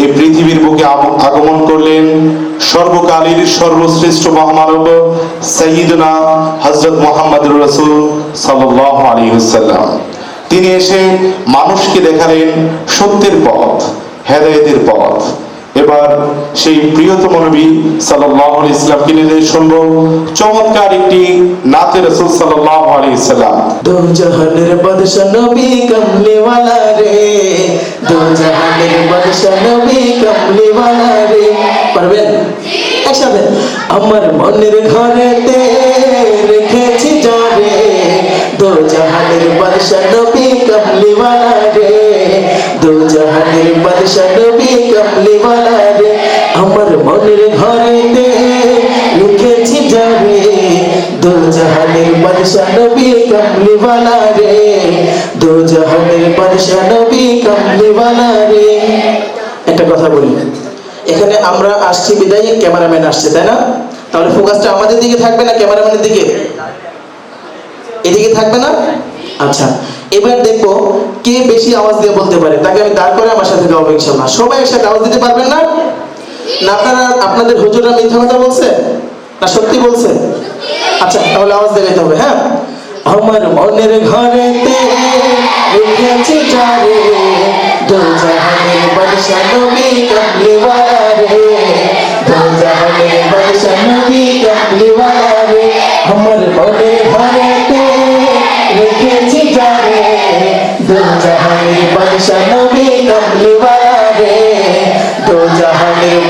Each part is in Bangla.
এই পৃথিবীর বুকে আগমন করলেন সর্বকালের সর্বশ্রেষ্ঠ মহামানব সঈদনা হজরত মোহাম্মদ রসুল সাল্লাহ হুসাল্লাম তিনি এসে মানুষকে দেখালেন সত্যের পথ, হেদায়তের পথ। এবার সেই প্রিয়তম নবী সাল্লাল্লাহু আলাইহি নিয়ে শুনব, চমৎকার একটি নাতে রাসূল সাল্লাল্লাহু আলাইহি সাল্লাম। দো জাহানের বাদশা নবী রে দো জাহানের বাদশা নবী রে। পারবেন? একসাথে। আমার মনের ঘরেতে রেখেছি যারে দো জাহানের বাদশা নবী কমলি ওয়ালা রে দো জাহানের বাদশা নবী কমলি মনের ঘরেতে লিখেছি যাবে দো জাহানের বাদশা নবী কমলি ওয়ালা রে দো জাহানের বাদশা নবী কমলি ওয়ালা রে। একটা কথা বলি, এখানে আমরা আসছি বিদায়, ক্যামেরাম্যান আসছে, তাই না? তাহলে ফোকাসটা আমাদের দিকে থাকবে না ক্যামেরাম্যানের দিকে? এদিকে থাকবে না? আচ্ছা এবার দেখব কে বেশি আওয়াজ দিয়ে বলতে পারে, তাকে আমি দাঁড় করে আমার সাথে গাবো ইনশাল্লাহ। সবাই একসাথে আওয়াজ দিতে পারবেন না? না আপনারা আপনাদের হুজুররা মিথ্যা কথা বলছে? না সত্যি বলছে? আচ্ছা তাহলে আওয়াজ দেখাইতে হবে হ্যাঁ? আমার মনের ঘরেতে রেখেছি নবী রে দো বাদশা নবী আমার ঘরেতে রেখেছি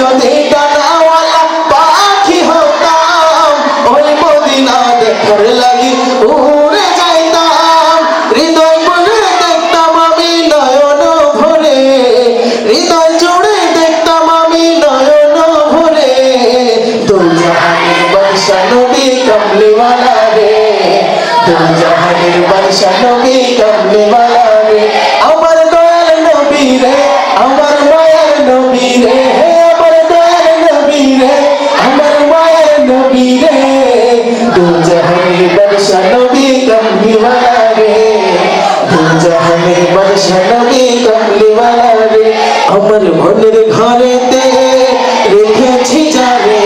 যদি ডানাওয়ালা পাখি হতাম, ওই মদিনা দেখার লাগি উড়ে যাইতাম। হৃদয় মনে দেখতাম আমি নয়ন ভরে, হৃদয় জুড়ে দেখতাম আমি নয়ন ভরে। দু জাহানের বাদশা নবী কমলিওয়ালা রে দু জাহানের বাদশা নবী কমলিওয়ালা রে। জাহানের বাদশা নবী কমলিওয়ালা রে আমার মনের ঘরেতে রেখেছি যারে।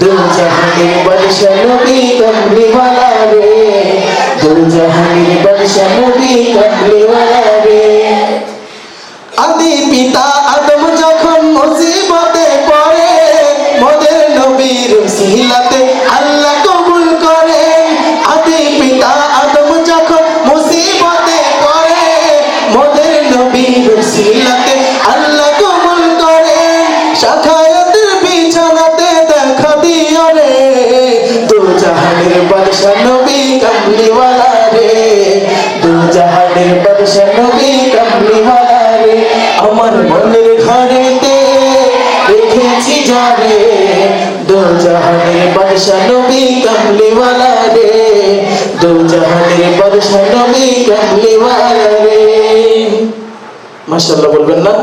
দু জাহানের বাদশা নবী কমলিওয়ালা রে দু বাদশা নবী কমলিওয়ালা রে দু জাহানের বাদশা নবী কমলিওয়ালা রে আমার মনের ঘরেতে রেখেছি যারে দু জাহানের বাদশা নবী কমলিওয়ালা রে দু জাহানের বাদশা নবী কমলিওয়ালা রে মাশাআল্লাহ বলবেন না?